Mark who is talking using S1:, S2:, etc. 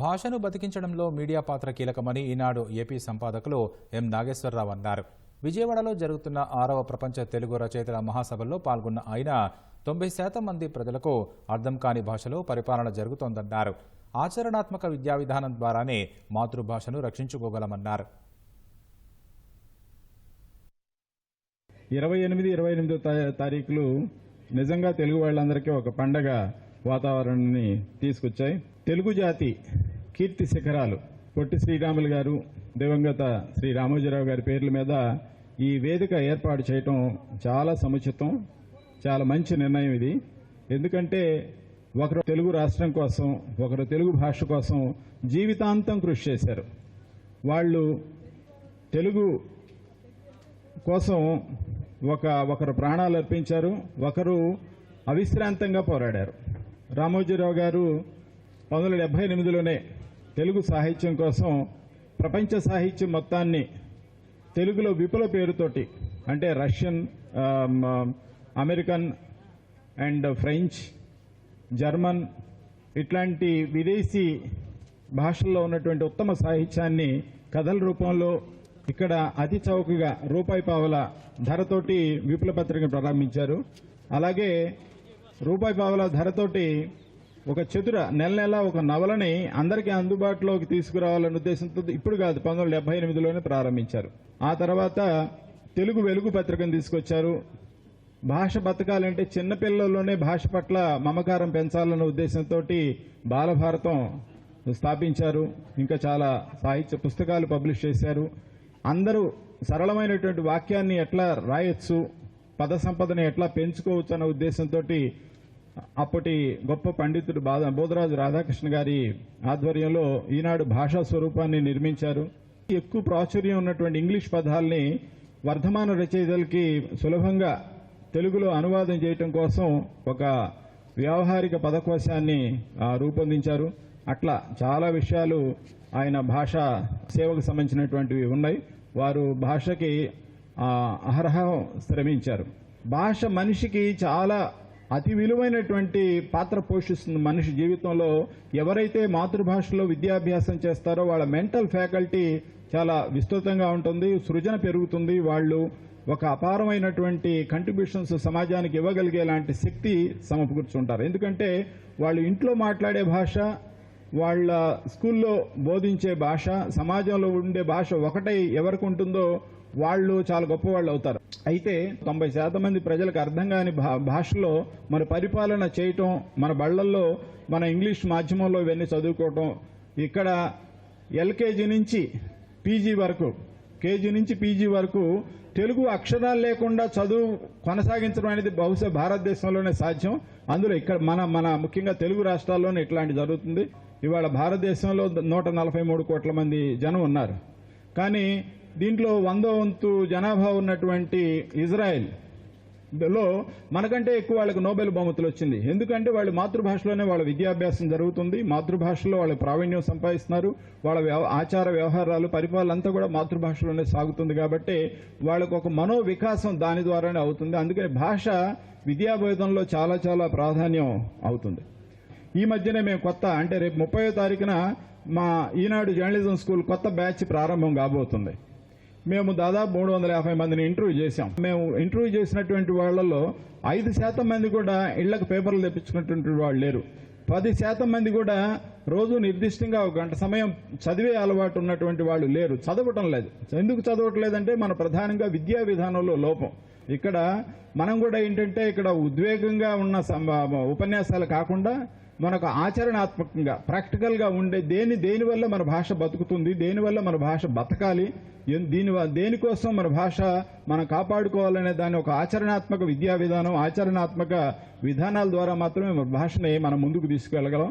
S1: భాషను బతికించడంలో మీడియా పాత్ర కీలకమని ఈనాడు ఏపీ సంపాదకులు ఎం నాగేశ్వరరావు అన్నారు. విజయవాడలో జరుగుతున్న ఆరవ ప్రపంచ తెలుగు రచయితల మహాసభల్లో పాల్గొన్న ఆయన తొంభై శాతం మంది ప్రజలకు అర్థం కాని భాషలో పరిపాలన జరుగుతోందన్నారు. ఆచరణాత్మక విద్యా విధానం ద్వారానే మాతృభాషను రక్షించుకోగలమన్నారు.
S2: ఇరవై ఎనిమిది ఇరవై ఎనిమిదో తారీఖులు నిజంగా తెలుగు వాళ్ళందరికీ ఒక పండగ. వాతావరణాన్ని తీసుకొచ్చాయి. తెలుగు జాతి కీర్తి శిఖరాలు. పొట్టి శ్రీరాములు గారు దివంగత శ్రీ రామోజీరావు గారి పేర్ల మీద ఈ వేదిక ఏర్పాటు చేయటం చాలా సముచితం చాలా మంచి నిర్ణయం ఇది. ఎందుకంటే ఒకరు తెలుగు రాష్ట్రం కోసం ఒకరు తెలుగు భాష కోసం జీవితాంతం కృషి చేశారు. వాళ్ళు తెలుగు కోసం ఒక ఒకరు ప్రాణాలు అర్పించారు ఒకరు అవిశ్రాంతంగా పోరాడారు. రామోజీరావు గారు పంతొమ్మిది వందల డెబ్బై ఎనిమిదిలోనే తెలుగు సాహిత్యం కోసం ప్రపంచ సాహిత్యం మొత్తాన్ని తెలుగులో విపుల పేరుతోటి అంటే Russian American and French German ఇట్లాంటి విదేశీ భాషల్లో ఉన్నటువంటి ఉత్తమ సాహిత్యాన్ని కథల రూపంలో ఇక్కడ అతి చౌకగా రూపాయి పావుల ధరతోటి విపుల పత్రికను ప్రారంభించారు. అలాగే రూపాయి పావుల ధరతోటి ఒక చతుర నెల నెల ఒక నవలని అందరికీ అందుబాటులోకి తీసుకురావాలనే ఉద్దేశంతో ఇప్పుడు కాదు పంతొమ్మిది వందల డెబ్బై ఎనిమిదిలోనే ప్రారంభించారు. ఆ తర్వాత తెలుగు వెలుగు పత్రికను తీసుకొచ్చారు. భాష బతకాలంటే చిన్నపిల్లల్లోనే భాష పట్ల మమకారం పెంచాలన్న ఉద్దేశంతో బాలభారతం స్థాపించారు. ఇంకా చాలా సాహిత్య పుస్తకాలు పబ్లిష్ చేశారు. అందరూ సరళమైనటువంటి వాక్యాన్ని ఎట్లా రాయొచ్చు పద సంపదని ఎట్లా పెంచుకోవచ్చు అన్న ఉద్దేశంతో అప్పటి గొప్ప పండితుడు బాద బోధరాజు రాధాకృష్ణ గారి ఆధ్వర్యంలో ఈనాడు భాషా స్వరూపాన్ని నిర్మించారు. ఎక్కువ ప్రాచుర్యం ఉన్నటువంటి ఇంగ్లీష్ పదాలని వర్ధమాన రచయితలకి సులభంగా తెలుగులో అనువాదం చేయటం కోసం ఒక వ్యావహారిక పదకోశాన్ని రూపొందించారు. అట్లా చాలా విషయాలు ఆయన భాష సేవకు సంబంధించినటువంటివి ఉన్నాయి. వారు భాషకి ఆ, శ్రమించారు. భాష మనిషికి చాలా అతి విలువైనటువంటి పాత్ర పోషిస్తుంది మనిషి జీవితంలో. ఎవరైతే మాతృభాషలో విద్యాభ్యాసం చేస్తారో వాళ్ళ మెంటల్ ఫ్యాకల్టీ చాలా విస్తృతంగా ఉంటుంది సృజన పెరుగుతుంది. వాళ్ళు ఒక అపారమైనటువంటి కంట్రిబ్యూషన్స్ సమాజానికి ఇవ్వగలిగేలాంటి శక్తి సమకూర్చుంటారు. ఎందుకంటే వాళ్ళు ఇంట్లో మాట్లాడే భాష వాళ్ళ స్కూల్లో బోధించే భాష సమాజంలో ఉండే భాష ఒకటై ఎవరికి ఉంటుందో వాళ్ళు చాలా గొప్పవాళ్ళు అవుతారు. అయితే తొంభై శాతం మంది ప్రజలకు అర్థం కాని భా- భాషలో మన పరిపాలన చేయటం మన బళ్ళల్లో మన ఇంగ్లీష్ మాధ్యమంలో ఇవన్నీ చదువుకోవటం ఇక్కడ ఎల్కేజీ నుంచి పీజీ వరకు కేజీ నుంచి పీజీ వరకు తెలుగు అక్షరాలు లేకుండా చదువు కొనసాగించడం అనేది బహుశా భారతదేశంలోనే సాధ్యం. అందులో ఇక్కడ మన మన ముఖ్యంగా తెలుగు రాష్ట్రాల్లోనే ఇట్లాంటి జరుగుతుంది. ఇవాళ భారతదేశంలో నూట నలభై మూడు కోట్ల మంది జనం ఉన్నారు. కానీ దీంట్లో వందో వంతు జనాభా ఉన్నటువంటి ఇజ్రాయెల్ లో మనకంటే ఎక్కువ వాళ్ళకి నోబెల్ బహుమతులు వచ్చింది. ఎందుకంటే వాళ్ళు మాతృభాషలోనే వాళ్ళ విద్యాభ్యాసం జరుగుతుంది. మాతృభాషలో వాళ్ళు ప్రావీణ్యం సంపాదిస్తున్నారు. వాళ్ళ వ్యవ- ఆచార వ్యవహారాలు పరిపాలన అంతా కూడా మాతృభాషలోనే సాగుతుంది కాబట్టి వాళ్ళకు ఒక మనోవికాసం దాని ద్వారానే అవుతుంది. అందుకని భాష విద్యాబోధనలో చాలా చాలా ప్రాధాన్యం అవుతుంది. ఈ మధ్యనే మేము కొత్త అంటే రేపు ముప్పై తారీఖున మా ఈనాడు జర్నలిజం స్కూల్ కొత్త బ్యాచ్ ప్రారంభం కాబోతుంది. మేము దాదాపు మూడు వందల యాభై మందిని ఇంటర్వ్యూ చేశాం. మేము ఇంటర్వ్యూ చేసినటువంటి వాళ్ళలో ఐదు శాతం మంది కూడా ఇళ్ళకు పేపర్లు తెప్పించుకున్నటువంటి వాళ్ళు లేరు. పది శాతం మంది కూడా రోజు నిర్దిష్టంగా ఒక గంట సమయం చదివే అలవాటు ఉన్నటువంటి వాళ్ళు లేరు. చదవటం లేదు. ఎందుకు చదవట్లేదంటే మన ప్రధానంగా విద్యా విధానంలో లోపం. ఇక్కడ మనం కూడా ఏంటంటే ఇక్కడ ఉద్వేగంగా ఉన్న సం- ఉపన్యాసాలు కాకుండా మనకు ఆచరణాత్మకంగా ప్రాక్టికల్గా ఉండే దేని దేనివల్ల మన భాష బతుకుతుంది దేనివల్ల మన భాష బతకాలి దీని దేనికోసం మన భాష మనం కాపాడుకోవాలనే దాని ఒక ఆచరణాత్మక విద్యా విధానం ఆచరణాత్మక విధానాల ద్వారా మాత్రమే మన భాషని మనం ముందుకు తీసుకెళ్ళగలం.